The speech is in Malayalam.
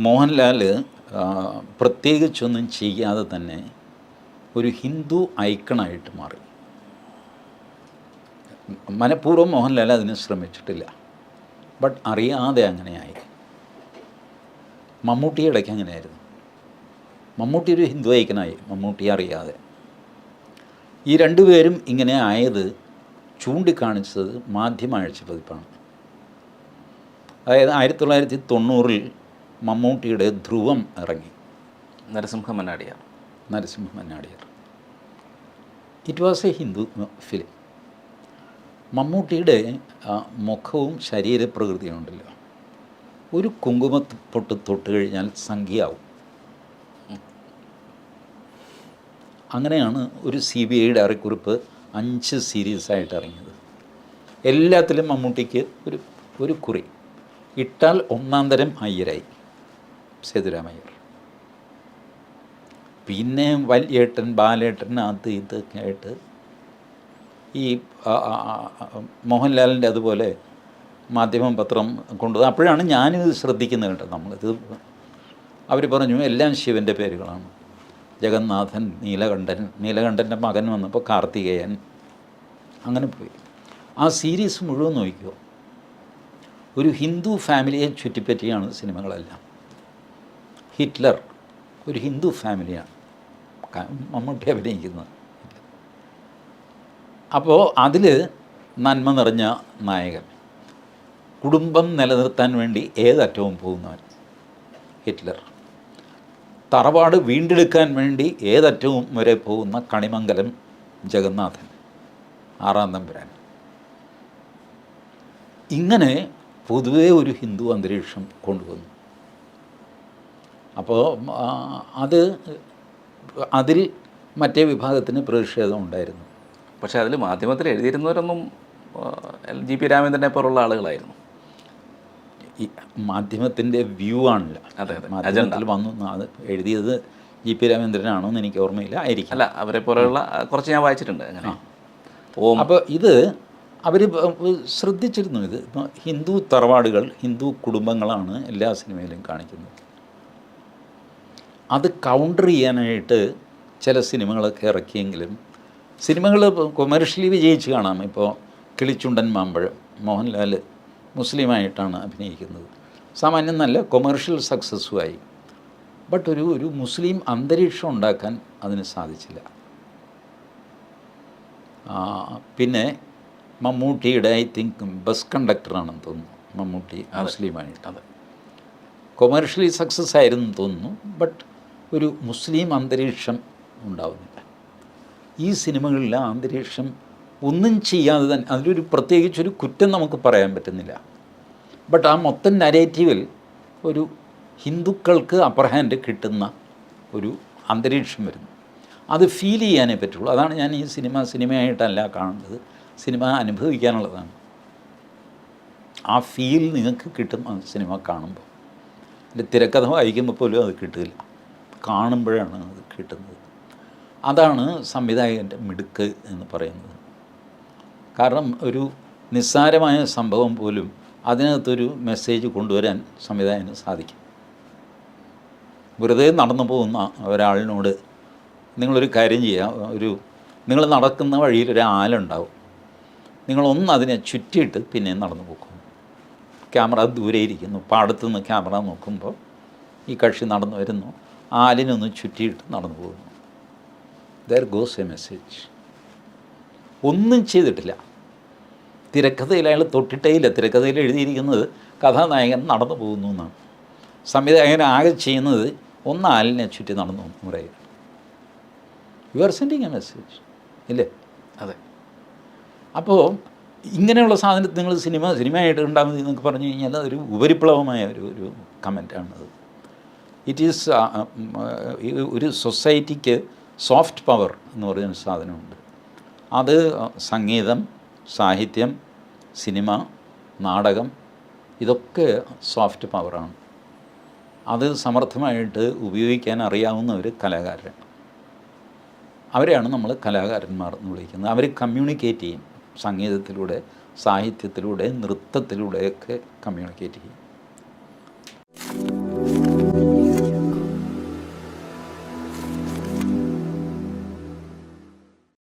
മോഹൻലാൽ പ്രത്യേകിച്ചൊന്നും ചെയ്യാതെ തന്നെ ഒരു ഹിന്ദു ഐക്കണായിട്ട് മാറി. മനഃപൂർവം മോഹൻലാൽ അതിന് ശ്രമിച്ചിട്ടില്ല. ബട്ട് അറിയാതെ അങ്ങനെയായി. മമ്മൂട്ടി ഇടയ്ക്ക് അങ്ങനെയായിരുന്നു. മമ്മൂട്ടി ഒരു ഹിന്ദു ഐക്കനായി മമ്മൂട്ടി അറിയാതെ. ഈ രണ്ടുപേരും ഇങ്ങനെ ആയത് ചൂണ്ടിക്കാണിച്ചത് മാധ്യമ ആഴ്ച പതിപ്പാണ് അതായത് ആയിരത്തി തൊള്ളായിരത്തി തൊണ്ണൂറിൽ മമ്മൂട്ടിയുടെ ധ്രുവം ഇറങ്ങി. Narasimha Mannadiyar Narasimha Mannadiyar it was a Hindu film മമ്മൂട്ടിയുടെ മുഖവും ശരീരപ്രകൃതിയും ഉണ്ടല്ലോ ഒരു കുങ്കുമ പൊട്ട് തൊട്ട് കഴിഞ്ഞാൽ സംഖ്യയാവും. അങ്ങനെയാണ് ഒരു സി ബി ഐയുടെ അറിക്കുറിപ്പ് അഞ്ച് സീരീസായിട്ട് ഇറങ്ങിയത്. എല്ലാത്തിലും മമ്മൂട്ടിക്ക് ഒരു ഒരു കുറി. ഇട്ടാൽ ഒന്നാം തരം അയ്യരായി. സേതുരാമയ്യർ. പിന്നെ വലിയേട്ടൻ ബാലേട്ടൻ അത് ഇതൊക്കെ ആയിട്ട് ഈ മോഹൻലാലിന്റെ അതുപോലെ മാധ്യമം പത്രം കൊണ്ടുവന്നത് അപ്പോഴാണ് ഞാനിത് ശ്രദ്ധിക്കുന്നത് കേട്ടോ നമ്മളിത് അവർ പറഞ്ഞു എല്ലാം ശിവന്റെ പേരുകളാണ്. ജഗന്നാഥൻ നീലകണ്ഠൻ നീലകണ്ഠന്റെ മകൻ വന്നപ്പോൾ കാർത്തികേയൻ. അങ്ങനെ പോയി. ആ സീരീസ് മുഴുവൻ നോക്കിയോ ഒരു ഹിന്ദു ഫാമിലിയെ ചുറ്റിപ്പറ്റിയാണ് സിനിമകളെല്ലാം. ഹിറ്റ്ലർ ഒരു ഹിന്ദു ഫാമിലിയാണ്. മമ്മൂട്ടി അഭിനയിക്കുന്നത്. അപ്പോൾ അതിൽ നന്മ നിറഞ്ഞ നായകൻ. കുടുംബം നിലനിർത്താൻ വേണ്ടി ഏതറ്റവും പോകുന്നവൻ? ഹിറ്റ്ലർ. തറവാട് വീണ്ടെടുക്കാൻ വേണ്ടി ഏതറ്റവും വരെ പോകുന്ന കണിമംഗലം ജഗന്നാഥൻ. ആറാം തമ്പുരാൻ. ഇങ്ങനെ പൊതുവേ ഒരു ഹിന്ദു അന്തരീക്ഷം കൊണ്ടുവന്നു. അപ്പോൾ അത് അതിൽ മറ്റേ വിഭാഗത്തിന് പ്രതിഷേധം ഉണ്ടായിരുന്നു. പക്ഷേ അതിൽ മാധ്യമത്തിൽ എഴുതിയിരുന്നവരൊന്നും എൽ ജി പി രാമേന്ദ്രനെ പോലുള്ള ആളുകളായിരുന്നു. ഈ മാധ്യമത്തിന്റെ വ്യൂ ആണല്ലോ. അതെ. മാധ്യമത്തിൽ വന്നു അത് എഴുതിയത് ജി പി രാമേന്ദ്രനാണോ എന്ന് എനിക്ക് ഓർമ്മയില്ല ആയിരിക്കും. അല്ല അവരെ പോലെയുള്ള കുറച്ച് ഞാൻ വായിച്ചിട്ടുണ്ട് അങ്ങനെ. ഓ. അപ്പോൾ ഇത് അവർ ശ്രദ്ധിച്ചിരുന്നു ഇത്. ഹിന്ദു തറവാടുകൾ ഹിന്ദു കുടുംബങ്ങളാണ് എല്ലാ സിനിമയിലും കാണിക്കുന്നത്. അത് കൗണ്ടർ ചെയ്യാനായിട്ട് ചില സിനിമകളൊക്കെ ഇറക്കിയെങ്കിലും സിനിമകൾ കൊമേഴ്ഷ്യലി വിജയിച്ച് കാണാം. ഇപ്പോൾ കിളിച്ചുണ്ടൻ മാമ്പഴം മോഹൻലാൽ മുസ്ലിമായിട്ടാണ് അഭിനയിക്കുന്നത്. സാമാന്യം നല്ല കൊമേഴ്ഷ്യൽ സക്സസ്സുമായി ബട്ട് ഒരു ഒരു മുസ്ലിം അന്തരീക്ഷം ഉണ്ടാക്കാൻ അതിന് സാധിച്ചില്ല. പിന്നെ മമ്മൂട്ടിയുടെ ഐ തിങ്ക് ബസ് കണ്ടക്ടറാണെന്ന് തോന്നുന്നു. മമ്മൂട്ടി മുസ്ലിമായിട്ട്. അത്. കൊമേഴ്ഷ്യലി സക്സസ് ആയിരുന്നു തോന്നുന്നു. ബട്ട് ഒരു മുസ്ലിം അന്തരീക്ഷം ഉണ്ടാവുന്നില്ല. ഈ സിനിമകളിൽ അന്തരീക്ഷം ഒന്നും ചെയ്യാതെ തന്നെ അതിലൊരു പ്രത്യേകിച്ചൊരു കുറ്റം നമുക്ക് പറയാൻ പറ്റുന്നില്ല. ബട്ട് ആ മൊത്തം നരേറ്റീവിൽ ഒരു ഹിന്ദുക്കൾക്ക് അപ്പർ ഹാൻഡ് കിട്ടുന്ന ഒരു അന്തരീക്ഷം വരുന്നു. അത് ഫീൽ ചെയ്യാനേ പറ്റുള്ളൂ. അതാണ് ഞാൻ ഈ സിനിമ സിനിമയായിട്ടല്ല കാണുന്നത്. സിനിമ അനുഭവിക്കാനുള്ളതാണ്. ആ ഫീൽ നിങ്ങൾക്ക് കിട്ടും സിനിമ കാണുമ്പോൾ. എന്റെ തിരക്കഥ വായിക്കുമ്പോൾ പോലും അത് കിട്ടില്ല. കാണുമ്പോഴാണ് അത് കിട്ടുന്നത്. അതാണ് സംവിധായകന്റെ മിടുക്ക് എന്ന് പറയുന്നത്. കാരണം ഒരു നിസ്സാരമായ സംഭവം പോലും അതിനകത്തൊരു മെസ്സേജ് കൊണ്ടുവരാൻ സംവിധായകന് സാധിക്കും. വെറുതെ നടന്നു പോകുന്ന ഒരാളിനോട് നിങ്ങളൊരു കാര്യം ചെയ്യുക. ഒരു നിങ്ങൾ നടക്കുന്ന വഴിയിൽ ഒരു ആലുണ്ടാവും നിങ്ങളൊന്ന് അതിനെ ചുറ്റിയിട്ട് പിന്നെ നടന്നു പോകും. ക്യാമറ ദൂരെ ഇരിക്കുന്നു. പാടത്തുനിന്ന് ക്യാമറ നോക്കുമ്പോൾ ഈ കക്ഷി നടന്നു വരുന്നു. ആലിനൊന്ന് ചുറ്റിയിട്ട് നടന്നു പോകുന്നു. ദർ ഗോസ് എ മെസ്സേജ് ഒന്നും ചെയ്തിട്ടില്ല. തിരക്കഥയിൽ അയാൾ തൊട്ടിട്ടേയില്ല തിരക്കഥയിൽ എഴുതിയിരിക്കുന്നത് കഥാനായകൻ നടന്നു പോകുന്നു എന്നാണ്. സംവിധായകൻ ആകെ ചെയ്യുന്നത് ഒന്ന് ആലിനെ ചുറ്റി നടന്നു പറയുകയാണ് പറയുക you are sending a message ഇല്ലേ? അതെ. അപ്പോൾ ഇങ്ങനെയുള്ള സാധനത്തിൽ നിങ്ങൾ സിനിമ സിനിമയായിട്ട് ഉണ്ടാകുന്നത് എന്നൊക്കെ പറഞ്ഞു കഴിഞ്ഞാൽ അതൊരു ഉപരിപ്ലവമായ ഒരു ഒരു കമന്റാണത് ഇറ്റ് ഈസ് ഒരു സൊസൈറ്റിക്ക് സോഫ്റ്റ് പവർ എന്ന് പറയുന്ന സാധനമുണ്ട്. അത് സംഗീതം സാഹിത്യം സിനിമ നാടകം ഇതൊക്കെ സോഫ്റ്റ് പവറാണ് അത് സമർത്ഥമായിട്ട് ഉപയോഗിക്കാൻ അറിയാവുന്ന ഒരു കലാകാരൻ. അവരെയാണ് നമ്മൾ കലാകാരന്മാർ എന്ന് വിളിക്കുന്നത്. അവർ കമ്മ്യൂണിക്കേറ്റ് ചെയ്യും. സംഗീതത്തിലൂടെ സാഹിത്യത്തിലൂടെ നൃത്തത്തിലൂടെയൊക്കെ കമ്മ്യൂണിക്കേറ്റ് ചെയ്യും.